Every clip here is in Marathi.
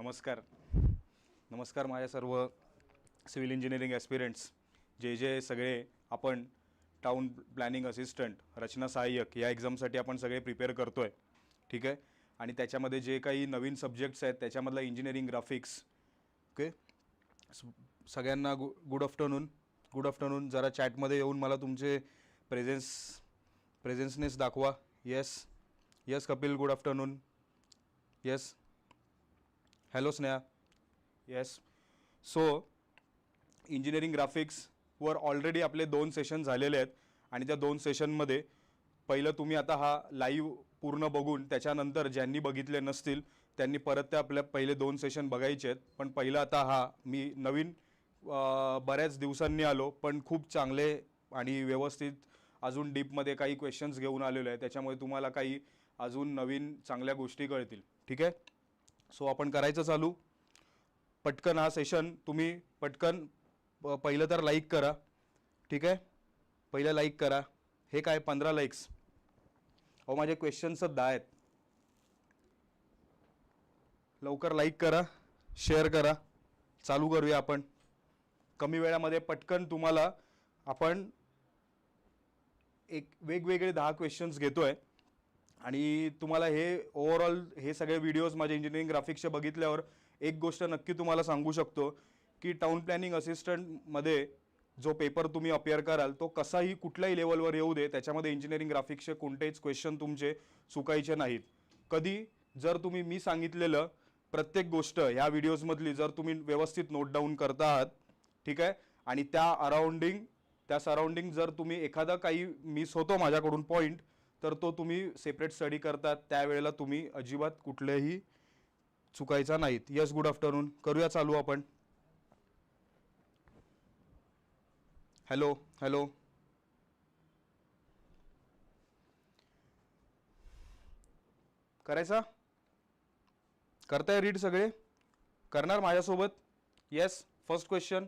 नमस्कार. नमस्कार माझ्या सर्व सिव्हिल इंजिनिअरिंग ॲस्पिरंट्स जे जे सगळे आपण टाऊन प्लॅनिंग असिस्टंट रचना सहाय्यक या एक्झामसाठी आपण सगळे प्रिपेअर करतो आहे ठीक आहे? आणि त्याच्यामध्ये जे काही नवीन सब्जेक्ट्स आहेत त्याच्यामधला इंजिनिअरिंग ग्राफिक्स ओके सगळ्यांना गु गुड आफ्टरनून गुड आफ्टरनून जरा चॅटमध्ये येऊन मला तुमचे प्रेझेन्स प्रेझेन्सनेस दाखवा. Yes yes Kapil good afternoon yes hello Sneha yes so engineering ग्राफिक्सवर already आपले दोन सेशन झालेले आहेत. आणि त्या दोन सेशनमध्ये पहिलं तुम्ही आता हा लाईव्ह पूर्ण बघून त्याच्यानंतर ज्यांनी बघितले नसतील त्यांनी परत ते आपल्या पहिले दोन सेशन बघायचे आहेत. पण पहिलं आता हा मी नवीन बऱ्याच दिवसांनी आलो पण खूप चांगले आणि व्यवस्थित अजून डीपमध्ये काही क्वेश्चन्स घेऊन आलेलो आहे. त्याच्यामुळे तुम्हाला काही अजून नवीन चांगल्या गोष्टी कळतील. ठीक आहे? सो आपण करायचं चालू. पटकन हा सेशन तुम्ही पटकन पहिलं तर लाईक करा. ठीक आहे? पहिलं लाईक करा. हे काय? पंधरा लाईक्स अहो माझे क्वेश्चन्स दहा आहेत. लवकर लाईक करा. शेअर करा. चालू करूया आपण. कमी वेळामध्ये पटकन तुम्हाला आपण एक वेगवेगळे दहा क्वेश्चन्स घेतोय. आणि तुम्हाला हे ओव्हरऑल हे सगळे व्हिडिओज माझे इंजिनिअरिंग ग्राफिक्सचे बघितल्यावर एक गोष्ट नक्की तुम्हाला सांगू शकतो की टाऊन प्लॅनिंग असिस्टंटमध्ये जो पेपर तुम्ही अपिअर कराल तो कसाही कुठल्याही लेवलवर येऊ दे त्याच्यामध्ये इंजिनिअरिंग ग्राफिक्सचे कोणतेच क्वेश्चन तुमचे चुकायचे नाहीत. कधी जर तुम्ही मी सांगितलेलं प्रत्येक गोष्ट ह्या व्हिडिओजमधली जर तुम्ही व्यवस्थित नोट डाऊन करता आहात ठीक आहे? आणि त्या अराउंडिंग त्या सराउंडिंग जर तुम्ही एखादा काही मिस होतो माझ्याकडून पॉईंट तर तो तुम्ही सेपरेट स्टडी करतात त्यावेळेला तुम्ही अजिबात कुठलंही चुकायचा नाहीत. यस गुड आफ्टरनून करूया चालू आपण. हॅलो हॅलो करायचा? करताय रीड सगळे? करणार माझ्यासोबत? Yes first question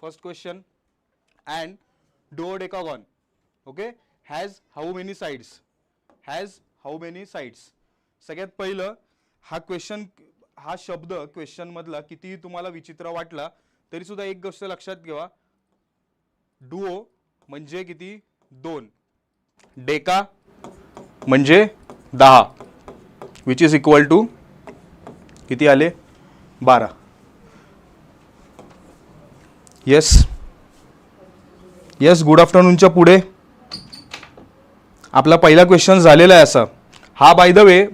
first question and duodecagon okay has how many sides has how many sides सगळ्यात पहिलं हा क्वेश्चन हा शब्द क्वेश्चनमधला कितीही तुम्हाला विचित्र वाटला तरी सुद्धा एक गोष्ट लक्षात ठेवा. डुओ म्हणजे किती? दोन. डेका म्हणजे दहा. विच इज इक्वल टू किती आले? बारा. येस येस गुड आफ्टरनूनच्या पुढे. आपला पहिला क्वेश्चन झालेला आहे असा. हा बाय द वे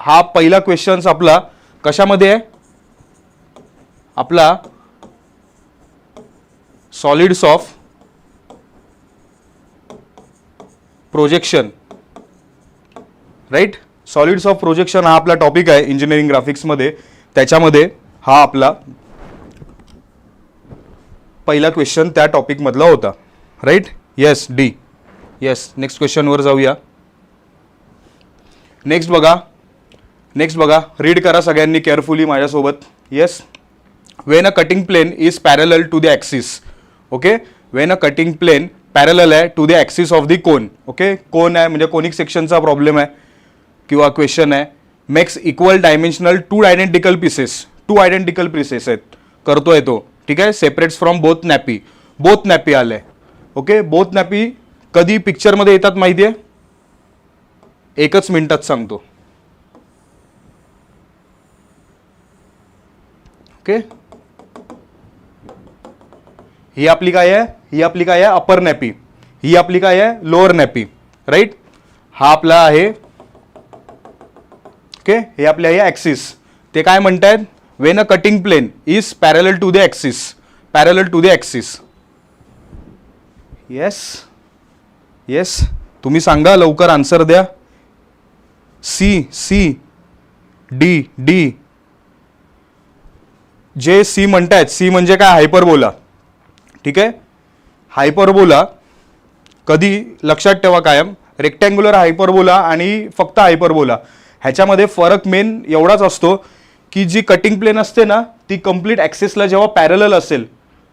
हा पहिला क्वेश्चन्स आपला कशामध्ये आहे? आपला solids of projection right solids of projection हा आपला टॉपिक आहे इंजिनिअरिंग ग्राफिक्समध्ये त्याच्यामध्ये हा आपला पहिला क्वेश्चन त्या टॉपिकमधला होता. Right yes D yes next क्वेश्चनवर जाऊया. नेक्स्ट बघा. नेक्स्ट बघा. रीड करा सगळ्यांनी केअरफुली माझ्यासोबत. Yes when a cutting plane is parallel to the axis okay when a cutting plane parallel आहे to the axis of the cone okay cone आहे म्हणजे कोनिक सेक्शनचा प्रॉब्लेम आहे. किंवा क्वेश्चन आहे. Makes equal dimensional two identical pieces two identical pieces आहेत. करतोय तो. ठीक आहे? Separates from both nappe both nappe आले ओके बोथ नॅपी कधी पिक्चरमध्ये येतात माहिती आहे एकच मिनिटात सांगतो. ओके ही आपली काय आहे? ही आपली काय आहे? अपर नॅपी ही आपली काय आहे? लोअर नॅपी राईट हा आपला आहे ओके हे आपले आहे ॲक्सिस ते काय म्हणतायत? When a cutting plane is parallel to the axis parallel to the axis yes yes तुम्ही सांगा लवकर आन्सर द्या. सी सी डी डी जे सी म्हणतायत सी म्हणजे काय? हायपरबोला ठीक आहे? हायपरबोला कधी लक्षात ठेवा कायम. रेक्टँग्युलर हायपरबोला आणि फक्त हायपरबोला ह्याच्यामध्ये फरक मेन एवढाच असतो की जी कटिंग प्लेन असते ना ती कंप्लीट ॲक्सेसला जेव्हा पॅरल असेल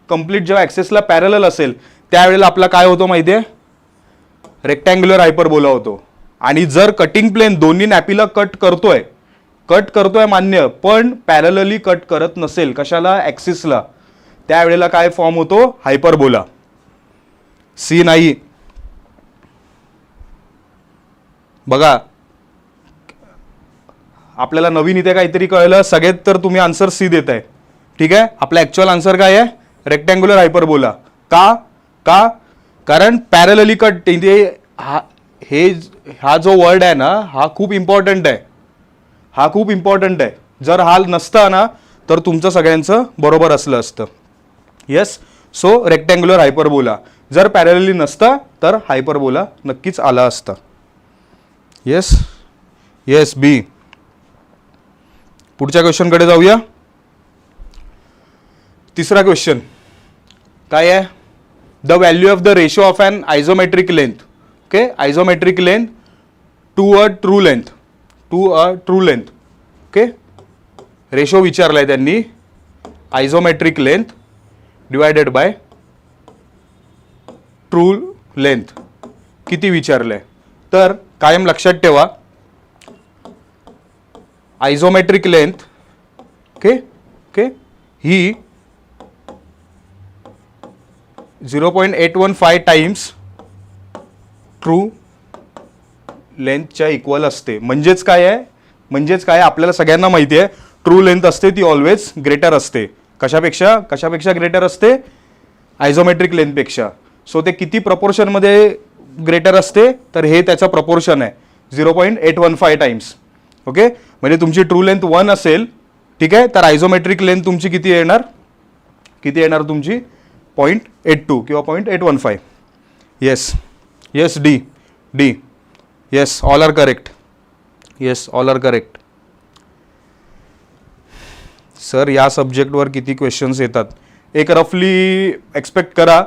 कंप्लीट जेव्हा ॲक्सेसला पॅरल असेल त्यावेळेला आपला काय होतो माहिती आहे रेक्टँग्युलर हायपरबोला होतो. आणि जर कटिंग प्लेन दोन्ही नॅपीला कट करतोय कट करतोय मान्य पण पॅरलली कट करत नसेल कशाला? ॲक्सिसला त्यावेळेला काय फॉर्म होतो? हायपरबोला सी नाही. बघा. आपल्याला नवीन इथे काहीतरी कळलं सगळ्यात तर तुम्ही आन्सर सी देत आहे ठीक आहे? आपला ॲक्च्युअल आन्सर काय आहे? रेक्टँग्युलर हायपरबोला का? का? कारण पॅरलली कट इथे हा हे हा जो वर्ड आहे ना हा खूप इम्पॉर्टंट आहे. हा खूप इम्पॉर्टंट आहे. जर हा नसता ना तर तुमचं सगळ्यांचं बरोबर असलं असतं. येस सो रेक्टँग्युलर हायपरबोला जर पॅरलली नसता तर हायपरबोला नक्कीच आला असता. येस येस बी पुढच्या क्वेश्चनकडे जाऊया. तिसरा क्वेश्चन काय आहे? The value of the ratio of an isometric length. Okay isometric length to a true length. To a true length. Okay ratio विचारला आहे त्यांनी. Isometric length divided by true length. किती विचारलं आहे तर कायम लक्षात ठेवा. Isometric length. ओके ओके ही zero point eight one five times true लेंथच्या equal असते. म्हणजेच काय आहे? म्हणजेच काय आपल्याला सगळ्यांना माहिती आहे. ट्रू लेंथ असते ती ऑलवेज ग्रेटर असते. कशापेक्षा? कशापेक्षा ग्रेटर असते? आयझोमेट्रिक लेंथपेक्षा सो ते किती प्रपोर्शनमध्ये ग्रेटर असते? तर हे त्याचं प्रपोर्शन आहे. Zero point eight one five times okay म्हणजे तुमची ट्रू लेंथ वन असेल ठीक आहे? तर आयझोमेट्रिक लेंथ तुमची किती येणार? किती येणार तुमची? पॉईंट एट टू किंवा point eight one five yes yes D D yes all are correct yes all are correct sir या सब्जेक्टवर किती क्वेश्चन्स येतात? एक रफली एक्सपेक्ट करा.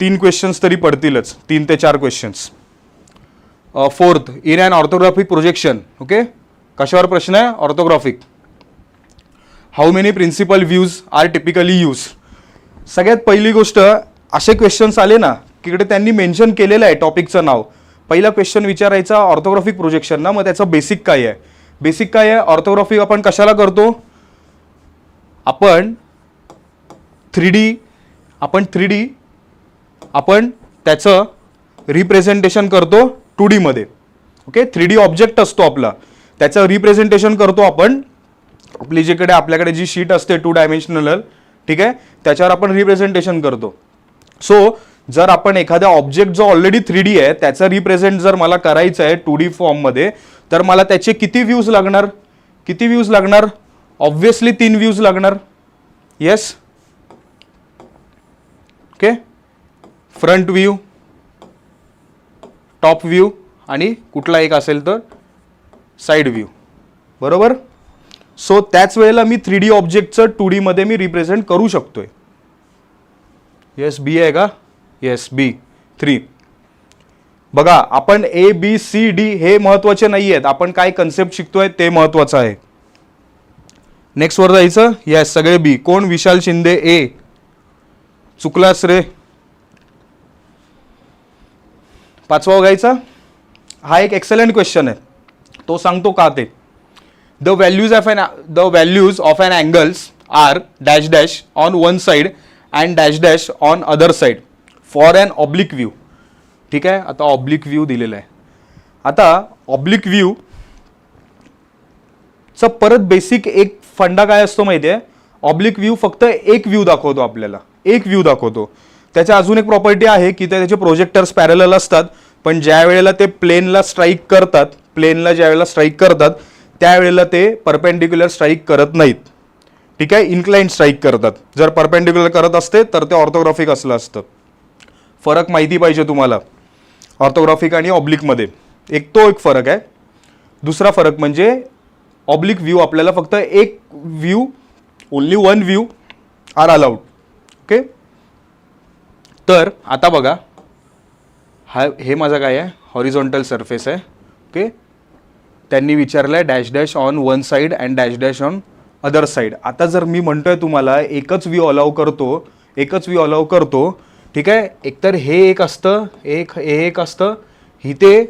तीन क्वेश्चन्स तरी पडतीलच. तीन ते चार questions fourth uh, in and orthographic projection. Okay कशावर प्रश्न आहे? Orthographic. How many principal views are typically use सगळ्यात पहिली गोष्ट असे क्वेश्चन्स आले ना की इकडे त्यांनी मेन्शन केलेलं आहे टॉपिकचं नाव. पहिला क्वेश्चन विचारायचा ऑर्थोग्राफिक प्रोजेक्शन ना मग त्याचं बेसिक काय आहे? बेसिक काय आहे? ऑर्थोग्राफिक आपण कशाला करतो? आपण थ्री डी आपण थ्री डी आपण त्याचं रिप्रेझेंटेशन करतो टू डीमध्ये ओके थ्री डी ऑब्जेक्ट असतो आपला. त्याचं रिप्रेझेंटेशन करतो आपण. आपली जिकडे आपल्याकडे जी शीट असते टू डायमेन्शनल ठीक आहे? त्याच्यावर आपण रिप्रेझेंटेशन करतो. सो जर आपण एखाद्या ऑब्जेक्ट जो ऑलरेडी थ्री डी आहे त्याचं रिप्रेझेंट जर मला करायचं आहे टू डी फॉर्ममध्ये तर मला त्याचे किती व्ह्यूज लागणार? किती व्ह्यूज लागणार? ऑब्व्हियसली तीन व्ह्यूज लागणार. Yes okay front view top view आणि कुठला एक असेल तर साईड व्ह्यू बरोबर? सो त्याच वेळेला मी थ्री डी ऑब्जेक्टचं टू डीमध्ये मी रिप्रेझेंट करू शकतोय. येस बी आहे का? येस बी थ्री बघा आपण ए बी सी डी हे महत्त्वाचे नाही आहेत आपण काय कन्सेप्ट शिकतोय ते महत्त्वाचं आहे. नेक्स्ट वर जायचं? येस सगळे बी कोण? विशाल शिंदे ए चुकलास रे. पाचवा बघायचा हा एक एक्सलंट क्वेश्चन आहे. तो सांगतो का ते? The values of an the values of an angles are dash dash on one side and dash dash on other side for an oblique view ठीक आहे? आता ऑब्लिक व्ह्यू दिलेला आहे. आता ऑब्लिक व्ह्यू चा परत बेसिक एक फंडा काय असतो माहिती आहे ऑब्लिक व्ह्यू फक्त एक व्ह्यू दाखवतो आपल्याला. एक व्ह्यू दाखवतो. त्याच्या अजून एक प्रॉपर्टी आहे की त्याचे प्रोजेक्टर्स पॅरल असतात पण ज्या वेळेला ते प्लेनला स्ट्राईक करतात प्लेनला ज्या वेळेला स्ट्राईक करतात त्यावेळेला ते परपेंडिक्युलर स्ट्राईक करत नाहीत. ठीक आहे? इन्क्लाइन स्ट्राईक करतात. जर परपेंडिक्युलर करत असते तर ते ऑर्थोग्राफिक असलं असतं. फरक माहिती पाहिजे तुम्हाला. ऑर्थोग्राफिक आणि ऑब्लिकमध्ये एक तो एक फरक आहे. दुसरा फरक म्हणजे ऑब्लिक व्ह्यू आपल्याला फक्त एक view only one view are allowed okay तर आता बघा. हा हे माझा काय आहे? हॉरिझॉन्टल सरफेस आहे. ओके त्यांनी विचारलं आहे dash dash on one side and dash dash on other side आता जर मी म्हणतोय तुम्हाला एकच व्ह्यू अलाव करतो एकच व्ह्यू अलाव करतो ठीक आहे? एकतर हे एक असतं एक हे एक असतं. इथे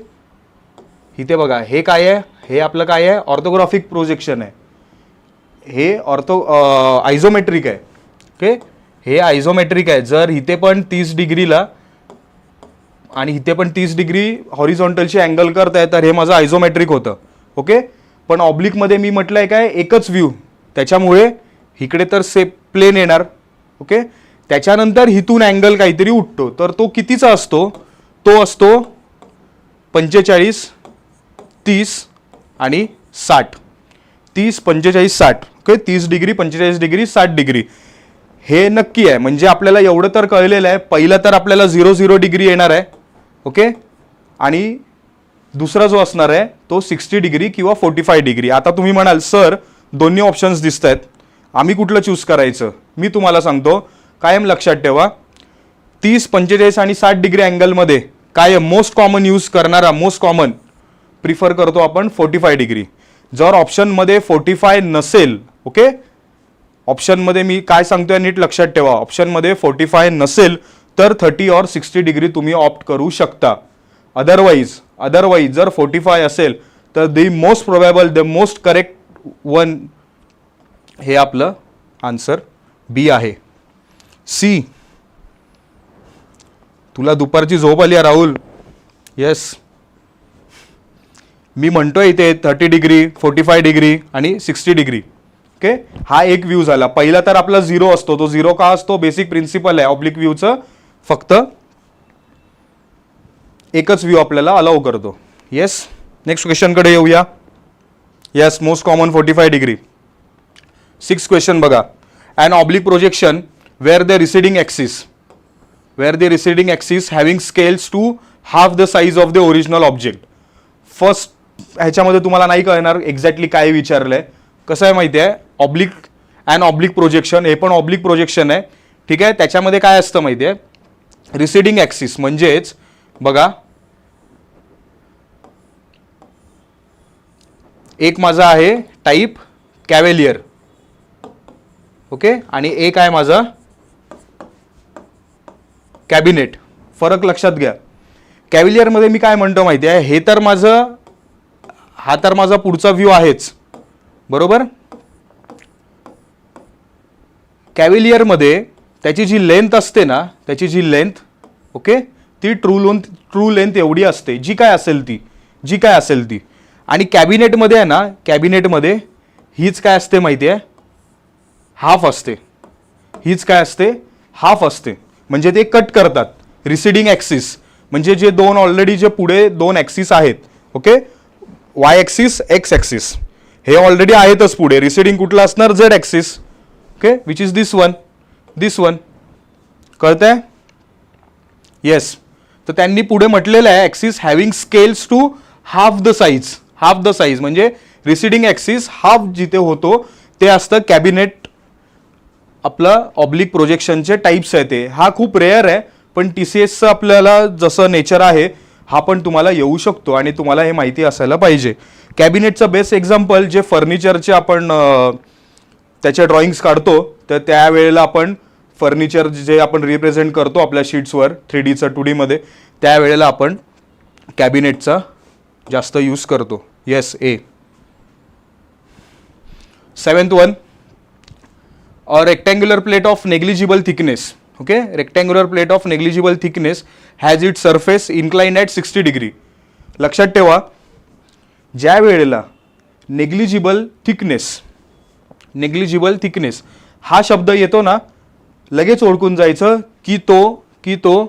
हिते बघा हे काय आहे? हे आपलं काय आहे? ऑर्थोग्राफिक प्रोजेक्शन आहे. हे ऑर्थो आयझोमेट्रिक आहे. ओके? हे आयझोमेट्रिक आहे. जर इथे पण तीस डिग्रीला आणि इथे पण तीस डिग्री हॉरिझॉन्टलशी अँगल करत आहे तर हे माझं आयझोमेट्रिक होतं. ओके? पण ऑब्लिकमध्ये मी म्हटलं आहे काय? एकच व्ह्यू त्याच्यामुळे इकडे तर से प्लेन येणार. ओके? त्याच्यानंतर हिथून अँगल काहीतरी उठतो. तर तो कितीचा असतो? तो असतो पंचेचाळीस तीस आणि साठ. तीस पंचेचाळीस साठ. ओके? तीस डिग्री पंचेचाळीस डिग्री साठ डिग्री. हे नक्की आहे. म्हणजे आपल्याला एवढं तर कळलेलं आहे. पहिलं तर आपल्याला झिरो झिरो डिग्री येणार आहे. ओके? आणि दुसरा जो असणार आहे तो सिक्स्टी डिग्री किंवा फोर्टी फाय डिग्री. आता तुम्ही म्हणाल सर दोन्ही ऑप्शन्स दिसत आहेत आम्ही कुठलं चूज करायचं? मी तुम्हाला सांगतो कायम लक्षात ठेवा. तीस पंचेचाळीस आणि साठ डिग्री अँगलमध्ये काय मोस्ट कॉमन यूज करणारा मोस्ट कॉमन प्रिफर करतो आपण फोर्टी फाय डिग्री. जर ऑप्शनमध्ये फोर्टी फाय नसेल ओके ऑप्शनमध्ये मी काय सांगतोय नीट लक्षात ठेवा. ऑप्शनमध्ये फोर्टी फाय नसेल तर थर्टी और सिक्स्टी डिग्री तुम्ही ऑप्ट करू शकता. अदरवाईज अदरवाईज जर फोर्टी फाय असेल तर the most probable the most correct one हे आपलं आन्सर बी आहे. सी तुला दुपारची झोप आली आहे, राहुल? येस मी म्हणतोय इथे thirty degree forty five degree आणि सिक्स्टी डिग्री ओके हा एक व्ह्यू झाला. पहिला तर आपला झिरो असतो. तो झिरो का असतो? बेसिक प्रिन्सिपल आहे. ऑब्लिक व्ह्यूचं फक्त एकच व्ह्यू आपल्याला अलाव करतो. येस नेक्स्ट क्वेश्चनकडे येऊया. Yes most common forty five degree six question बघा. And oblique projection where the receding axis where the receding axis having scales to half the size of the original object first ह्याच्यामध्ये तुम्हाला नाही कळणार एक्झॅक्टली काय विचारलं आहे कसं आहे माहिती आहे? ऑब्लिक अँड ऑब्लिक प्रोजेक्शन हे पण ऑब्लिक प्रोजेक्शन आहे. ठीक आहे? त्याच्यामध्ये काय असतं माहिती आहे? रिसिडिंग ॲक्सिस म्हणजेच बघा. एक माझा आहे टाईप कॅवेलियर ओके? आणि एक आहे माझा कॅबिनेट. फरक लक्षात घ्या. कॅव्हिलियरमध्ये मी काय म्हणतो माहिती आहे? हे तर माझं हा तर माझा पुढचा व्ह्यू आहेच. बरोबर? कॅव्हिलियरमध्ये त्याची जी लेंथ असते ना त्याची जी लेंथ ओके? ती ट्रू लोन ट्रू लेंथ एवढी असते. जी काय असेल ती जी काय असेल ती. आणि कॅबिनेटमध्ये आहे ना कॅबिनेटमध्ये हीच काय असते माहिती आहे? हाफ असते. हीच काय असते? हाफ असते. म्हणजे ते कट करतात. रिसिडिंग ॲक्सिस म्हणजे जे दोन ऑलरेडी जे पुढे दोन ॲक्सिस आहेत. Okay Y axis X axis हे ऑलरेडी आहेतच पुढे. रिसिडिंग कुठलं असणार? Z axis okay which is this one this one कळतंय? येस तर त्यांनी पुढे म्हटलेलं आहे axis having scales to half the size half the size म्हणजे रिसिडिंग ॲक्सिस हाफ जिथे होतो ते असतं कॅबिनेट आपलं ऑब्लिक प्रोजेक्शनचे टाईप्स आहे ते. हा खूप रेअर आहे पण टी सी एसचं आपल्याला जसं नेचर आहे हा पण तुम्हाला येऊ शकतो आणि तुम्हाला हे माहिती असायला पाहिजे. कॅबिनेटचं बेस्ट एक्झाम्पल जे फर्निचरचे आपण त्याच्या त्याचे ड्रॉइंग्स काढतो तर त्यावेळेला आपण फर्निचर जे आपण रिप्रेझेंट करतो आपल्या शीट्सवर थ्री डीचं टू डीमध्ये त्यावेळेला आपण कॅबिनेटचा जास्त यूज करतो. Yes a seventh one a rectangular plate of negligible thickness okay rectangular plate of negligible thickness has it surface incline at sixty degree लक्षात ठेवा ज्या वेळेला नेग्लिजिबल थिकनेस नेग्लिजिबल थिकनेस हा शब्द येतो ना लगेच ओळखून जायचं की तो की तो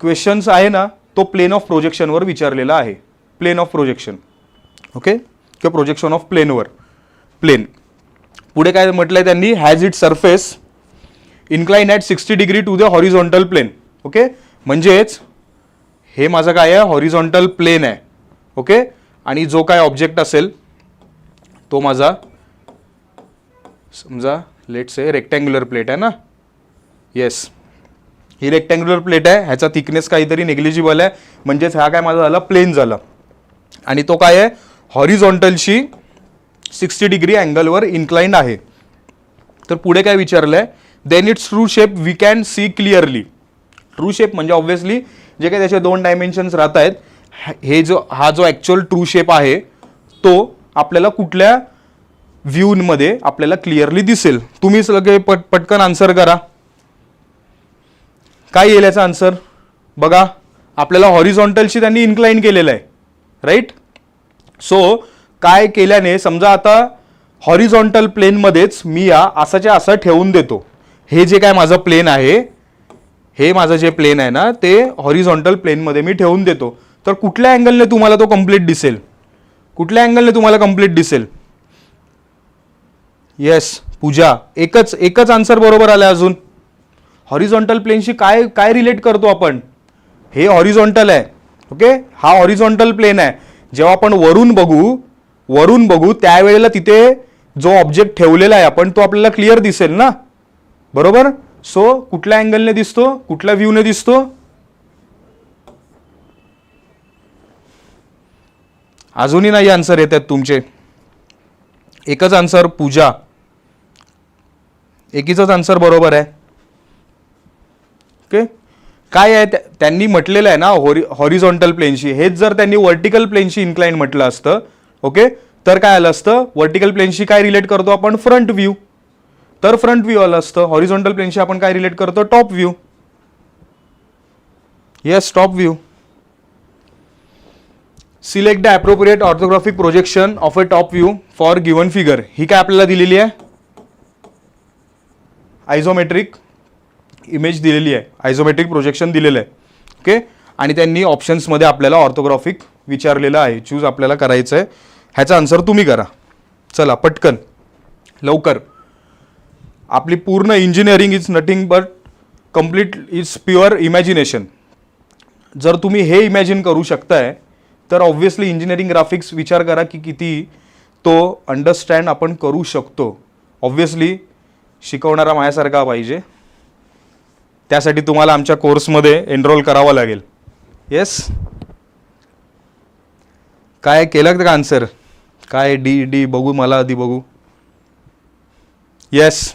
क्वेश्चन्स आहे ना तो प्लेन ऑफ प्रोजेक्शनवर विचारलेला आहे. प्लेन ऑफ प्रोजेक्शन ओके किंवा प्रोजेक्शन ऑफ प्लेनवर प्लेन पुढे काय म्हटलं आहे त्यांनी? Has it surface incline at sixty degree to the horizontal plane okay म्हणजेच हे माझं काय आहे? हॉरिझॉन्टल प्लेन आहे. ओके आणि जो काय ऑब्जेक्ट असेल तो माझा समजा लेट्स ए रेक्टँग्युलर प्लेट आहे ना? येस ही रेक्टँग्युलर प्लेट आहे. ह्याचा थिकनेस काहीतरी नेग्लिजिबल आहे. म्हणजेच हा काय माझा झाला? प्लेन झाला. आणि तो काय आहे? हॉरिझॉन्टलशी सिक्स्टी डिग्री अँगलवर इन्क्लाइंड आहे. तर पुढे काय विचारलं आहे then it's true shape we can see clearly true shape म्हणजे ऑब्व्हियसली जे काही त्याचे दोन डायमेन्शन्स राहत आहेत हे जो हा जो ॲक्च्युअल ट्रू शेप आहे तो आपल्याला कुठल्या व्ह्यूमध्ये आपल्याला क्लिअरली दिसेल. तुम्ही सगळे पट पटकन आन्सर करा. काय येईल याचा आन्सर बघा आपल्याला हॉरिझॉन्टलशी त्यांनी इन्क्लाईन केलेलं आहे. राईट सो काय केल्याने समजा आता हॉरिझॉन्टल प्लेनमध्येच मी या असाच्या असं ठेवून देतो. हे जे काय माझं प्लेन आहे हे माझं जे प्लेन आहे ना ते हॉरिझॉन्टल प्लेनमध्ये मी ठेवून देतो. तर कुठल्या अँगलने तुम्हाला तो कंप्लीट दिसेल? कुठल्या अँगलने तुम्हाला कंप्लीट दिसेल? येस पूजा. एकच एकच आन्सर बरोबर आलं अजून. हॉरिझॉन्टल प्लेनशी काय काय रिलेट करतो आपण? हे हॉरिझॉन्टल आहे. ओके हा हॉरिझॉन्टल प्लेन आहे. जेव्हा आपण वरून बघू वरून बघू त्यावेळेला तिथे जो ऑब्जेक्ट ठेवलेला आहे आपण तो आपल्याला क्लिअर दिसेल ना? बरोबर? सो कुठल्या अँगलने दिसतो? कुठल्या व्ह्यूने दिसतो? अजूनही नाही आन्सर येत आहेत तुमचे. एकच आन्सर पूजा. एकीचाच आन्सर बरोबर आहे. ओके काय आहे? त्यांनी म्हटलेलं आहे ना हॉरि हॉरिझॉन्टल प्लेनशी हेच जर त्यांनी व्हर्टिकल प्लेनशी इन्क्लाइन म्हटलं असतं ओके तर काय आलं असतं? व्हर्टिकल प्लेनशी काय रिलेट करतो आपण? फ्रंट व्ह्यू तर फ्रंट व्ह्यू आलं असतं. हॉरिझॉन्टल प्लेनशी आपण काय रिलेट करतो? Top view yes top view select the appropriate orthographic projection of a top view for given figure ही काय आपल्याला दिलेली आहे? आयझोमेट्रिक इमेज दिलेली आहे. आयझोमेट्रिक प्रोजेक्शन दिलेलं आहे. ओके आणि त्यांनी ऑप्शन्समध्ये आपल्याला ऑर्थोग्राफिक विचारलेलं आहे. चूज आपल्याला करायचं आहे ह्याचा आन्सर तुम्ही करा. चला पटकन. लवकर. आपली पूर्ण engineering is nothing but complete is pure imagination जर तुम्ही हे इमॅजिन करू शकताय तर ऑब्व्हियसली इंजिनिअरिंग ग्राफिक्स विचार करा की किती तो अंडरस्टँड आपण करू शकतो. ऑब्व्हियसली शिकवणारा माझ्यासारखा पाहिजे. त्यासाठी तुम्हाला आमच्या कोर्समध्ये एनरोल करावं लागेल. येस काय केलं का आन्सर काय डी डी बघू मला आधी बघू. येस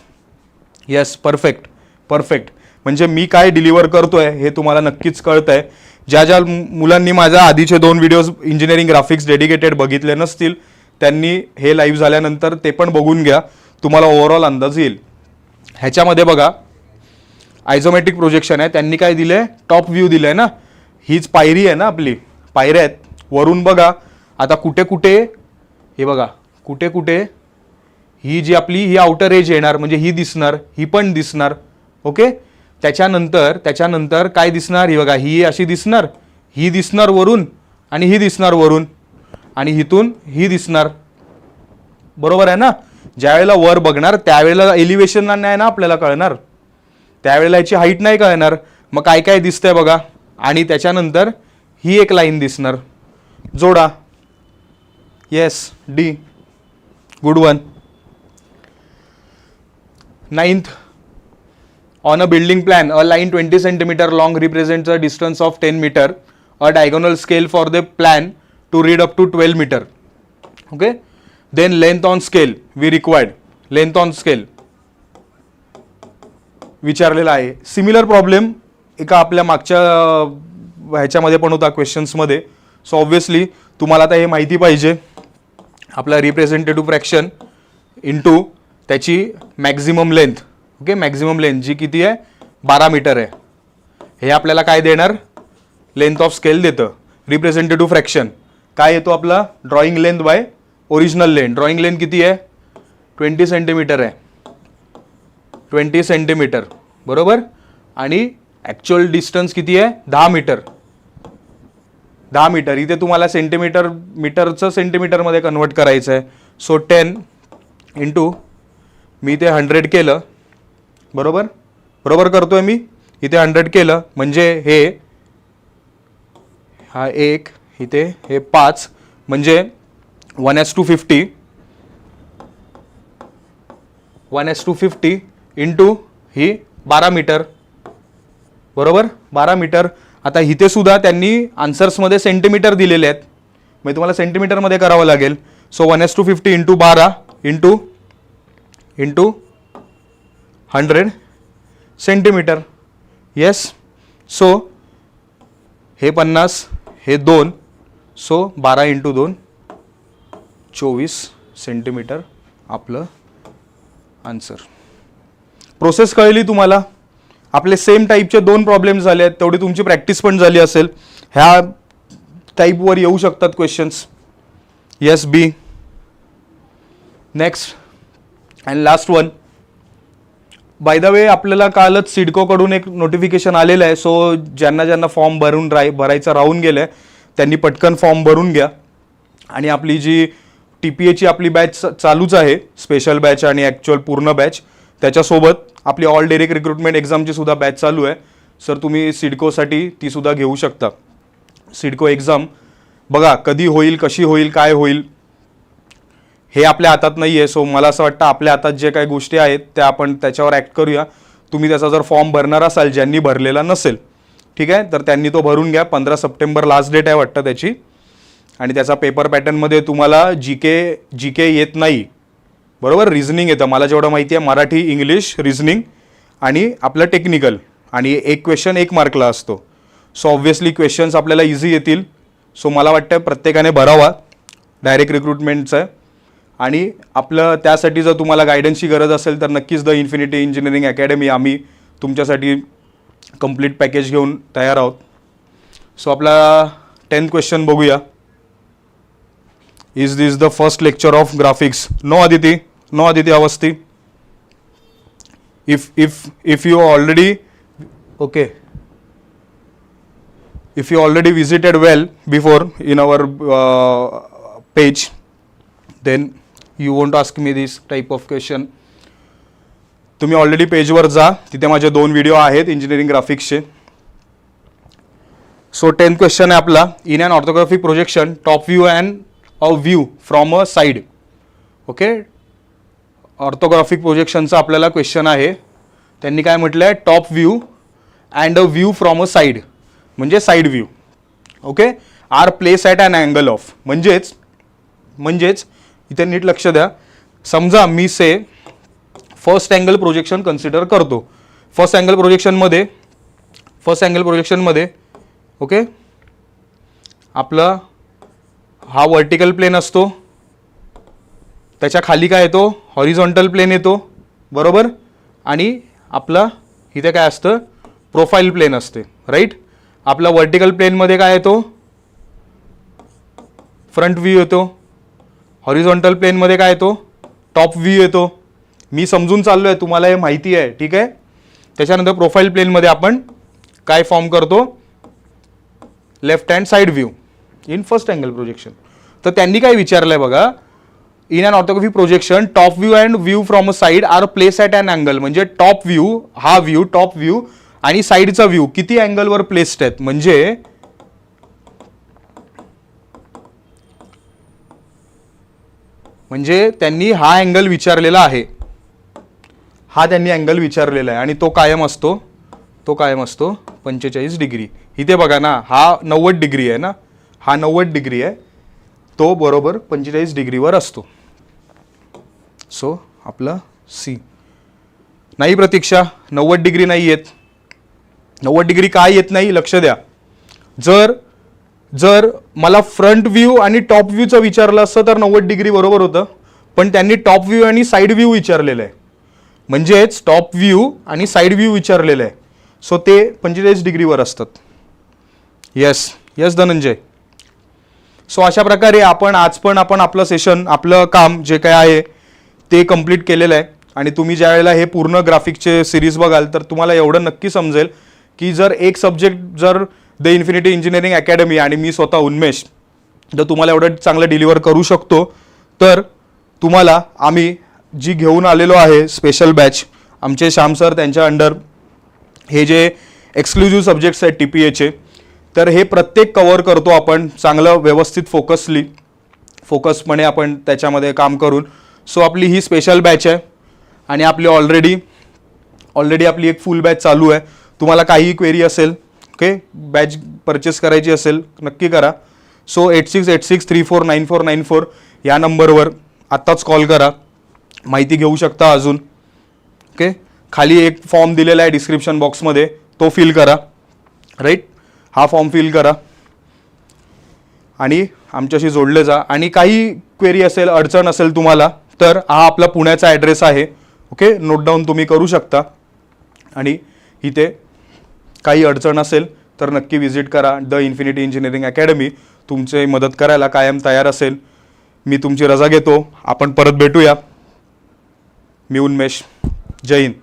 येस परफेक्ट परफेक्ट म्हणजे मी काय डिलिव्हर आहे हे तुम्हाला नक्कीच कळतं आहे ज्या ज्या मु- मुलांनी माझ्या आधीचे दोन व्हिडिओज इंजिनिअरिंग ग्राफिक्स डेडिकेटेड बघितले नसतील त्यांनी हे लाईव्ह झाल्यानंतर ते पण बघून घ्या. तुम्हाला ओव्हरऑल अंदाज येईल. ह्याच्यामध्ये बघा आयझोमॅटिक प्रोजेक्शन आहे. त्यांनी काय दिलं आहे टॉप व्ह्यू दिलं आहे ना? हीच पायरी आहे ना आपली. पायऱ्या आहेत. वरून बघा. आता कुठे कुठे हे बघा कुठे कुठे ही जी आपली ही आउटर एज येणार म्हणजे ही दिसणार ही पण दिसणार. ओके त्याच्यानंतर त्याच्यानंतर काय दिसणार? ही बघा ही अशी दिसणार ही दिसणार वरून आणि ही दिसणार वरून आणि हिथून ही दिसणार. बरोबर आहे ना? ज्यावेळेला वर बघणार त्यावेळेला एलिव्हेशन नाही ना आपल्याला कळणार. त्यावेळेला याची हाईट नाही कळणार. मग काय काय दिसतंय बघा. आणि त्याच्यानंतर ही एक लाईन दिसणार. जोडा. Yes D good one ninth on a building plan a line twenty centimetre long represent a distance of ten metre a diagonal scale for the plan to read up to twelve metre okay then length on scale we required length on scale विचारलेला आहे. सिमिलर प्रॉब्लेम एका आपल्या मागच्या ह्याच्यामध्ये पण होता क्वेश्चन्समध्ये सो ऑब्व्हियसली तुम्हाला आता हे माहिती पाहिजे. आपला रिप्रेझेंटेटिव्ह फ्रॅक्शन इंटू त्याची maximum length okay maximum length जी किती आहे? बारा मीटर आहे. हे आपल्याला काय देणार? लेंथ ऑफ स्केल देतं. रिप्रेझेंटेटिव्ह फ्रॅक्शन काय येतो आपला? Drawing length by original length drawing length किती आहे? ट्वेंटी सेंटीमीटर आहे. ट्वेंटी सेंटीमीटर बरोबर? आणि ॲक्च्युअल डिस्टन्स किती आहे? दहा मीटर. दहा मीटर. इथे तुम्हाला सेंटीमीटर मीटरचं सेंटीमीटरमध्ये कन्वर्ट करायचं आहे सो टेन इंटू मी ते हंड्रेड केलं. बरोबर? बरोबर करतो आहे मी? इथे हंड्रेड केलं. म्हणजे हे हा एक इथे हे पाच. म्हणजे one is to fifty one is to fifty into ही बारा मीटर. बरोबर? बारा मीटर. आता इथे सुद्धा त्यांनी आन्सर्समध्ये सेंटीमीटर दिलेले आहेत. म्हणजे तुम्हाला सेंटीमीटरमध्ये करावं लागेल. So one is to fifty into बारा into into hundred centimetre yes so हे पन्नास हे दोन. सो बारा इंटू दोन चोवीस सेंटीमीटर आपलं आन्सर प्रोसेस कळली तुम्हाला? आपले सेम टाईपचे दोन प्रॉब्लेम झाले आहेत. तेवढी तुमची प्रॅक्टिस पण झाली असेल. ह्या टाईपवर येऊ शकतात questions yes B next and last one by the way आपल्याला कालच सिडकोकडून एक नोटिफिकेशन आलेलं आहे. सो ज्यांना ज्यांना फॉर्म भरून राय भरायचं राहून गेलं आहे त्यांनी पटकन फॉर्म भरून घ्या. आणि आपली जी टी पी एची आपली बॅच चालूच आहे स्पेशल बॅच आणि ॲक्च्युअल पूर्ण बॅच त्याच्यासोबत आपली ऑल डेरेक्ट रिक्रुटमेंट एक्झामची सुद्धा बॅच चालू आहे. सर तुम्ही सिडकोसाठी ती सुद्धा घेऊ शकता. सिडको एक्झाम बघा कधी होईल कशी होईल काय होईल हे आपल्या हातात नाही आहे सो मला असं वाटतं आपल्या हातात जे काही गोष्टी आहेत त्या आपण त्याच्यावर ॲक्ट करूया. तुम्ही त्याचा जर फॉर्म भरणार असाल ज्यांनी भरलेला नसेल ठीक आहे? तर त्यांनी तो भरून घ्या. पंधरा सप्टेंबर लास्ट डेट आहे वाटतं त्याची. आणि त्याचा पेपर पॅटर्नमध्ये तुम्हाला जी के जी के येत नाही. बरोबर? रिझनिंग येतं. मला जेवढं माहिती आहे मराठी इंग्लिश रिझनिंग आणि आपलं टेक्निकल आणि एक क्वेश्चन एक मार्कला असतो. सो ऑब्व्हियसली क्वेश्चन्स आपल्याला इझी येतील. सो मला वाटतं प्रत्येकाने भरावा. डायरेक्ट रिक्रुटमेंटचं आहे आणि आपलं त्यासाठी जर तुम्हाला गायडन्सची गरज असेल तर नक्कीच द इन्फिनिटी इंजिनिअरिंग अकॅडमी आम्ही तुमच्यासाठी कंप्लीट पॅकेज घेऊन तयार आहोत. सो आपला टेन्थ क्वेश्चन बघूया. Is this the first lecture of graphics no Aditi no Aditi Awasthi if if if you already okay. If you already visited well before in our uh, page then you won't ask me this type of question. तुम्ही ऑलरेडी पेजवर जा. तिथे माझे दोन व्हिडिओ आहेत इंजिनिअरिंग ग्राफिक्सचे सो टेन्थ क्वेश्चन आहे आपला. In and orthographic projection top view and a view from a side okay orthographic प्रोजेक्शनचा आपल्याला क्वेश्चन आहे. त्यांनी काय म्हटलं आहे top view and a view from a side म्हणजे side view okay are place at an angle of म्हणजेच म्हणजेच इथे नीट लक्ष द्या. समजा मी say first angle projection consider करतो. फर्स्ट अँगल प्रोजेक्शनमध्ये फर्स्ट अँगल प्रोजेक्शनमध्ये ओके आपलं हा वर्टिकल प्लेन असतो. त्याच्याखाली काय येतो? हॉरिझॉन्टल प्लेन येतो. बरोबर? आणि आपला इथे काय असतं? प्रोफाईल प्लेन असते. राईट आपला वर्टिकल प्लेनमध्ये काय येतो? फ्रंट व्ह्यू येतो. हॉरिझॉन्टल प्लेनमध्ये काय येतो? टॉप व्ह्यू येतो. मी समजून चाललो आहे तुम्हाला हे माहिती आहे. ठीक आहे? त्याच्यानंतर प्रोफाईल प्लेनमध्ये आपण काय फॉर्म करतो? Left hand side view in first angle projection तर त्यांनी काय विचारलं आहे बघा in an orthography projection top view and view from a side are place at an angle म्हणजे टॉप व्ह्यू हा व्ह्यू टॉप व्ह्यू आणि साईडचा व्ह्यू किती अँगलवर प्लेस्ड आहेत? म्हणजे म्हणजे त्यांनी हा अँगल विचारलेला आहे. हा त्यांनी अँगल विचारलेला आहे आणि तो कायम असतो तो कायम असतो पंचेचाळीस डिग्री इथे बघा ना हा नव्वद डिग्री आहे ना? हा नव्वद डिग्री आहे. तो बरोबर पंचेचाळीस डिग्रीवर असतो. सो आपला सी नाही प्रतीक्षा नव्वद डिग्री नाही येत. नव्वद डिग्री काय येत नाही लक्ष द्या. जर जर मला फ्रंट व्ह्यू आणि टॉप व्ह्यूचं विचारलं असतं तर नव्वद डिग्री बरोबर होतं. पण त्यांनी टॉप व्ह्यू आणि साईड व्ह्यू विचारलेलं आहे. म्हणजेच टॉप व्ह्यू आणि साईड व्ह्यू विचारलेलं आहे. सो ते पंचेचाळीस डिग्रीवर असतात. Yes yes Dhananjay. सो अशा प्रकारे आपण आज पण आपण आपलं सेशन आपलं काम जे काय आहे ते कंप्लीट केलेलं आहे. आणि तुम्ही ज्या वेळेला हे पूर्ण ग्राफिकचे सिरीज बघाल तर तुम्हाला एवढं नक्की समजेल की जर एक सब्जेक्ट जर द इन्फिनिटी इंजिनिअरिंग अकॅडमी आणि मी स्वतः उन्मेष जर तुम्हाला एवढं चांगलं डिलिव्हर करू शकतो. तर तुम्हाला आम्ही जी घेऊन आलेलो आहे स्पेशल बॅच आमचे श्याम सर त्यांच्या अंडर हे जे एक्सक्लुझिव्ह सब्जेक्ट्स आहेत टी पी एचे तर हे प्रत्येक कवर करतो आपण. चांगलं व्यवस्थित फोकसली फोकसपणे आपण त्याच्यामध्ये काम करून. सो आपली ही स्पेशल बॅच आहे. आणि आपली ऑलरेडी ऑलरेडी आपली एक फुल बॅच चालू आहे. तुम्हाला काही क्वेरी असेल ओके बॅच परचेस करायची असेल नक्की करा. So eight six eight six three four nine four nine four या नंबरवर आत्ताच कॉल करा. माहिती घेऊ शकता अजून ओके खाली एक फॉर्म दिलेला आहे डिस्क्रिप्शन बॉक्समध्ये तो फिल करा. राईट हा फॉर्म फिल करा. आणि आमच्याशी जोडले जा. आणि काही क्वेरी असेल अडचण असेल तुम्हाला तर हा आपला पुण्याचा ॲड्रेस आहे. ओके नोट डाऊन तुम्ही करू शकता. आणि इथे काही अडचण असेल तर नक्की विजिट करा. द इन्फिनिटी इंजिनिअरिंग अकॅडमी तुमचे मदत करायला कायम तयार असेल. मी तुमची रजा घेतो. आपण परत भेटूया. मी उन्मेष. जय हिंद.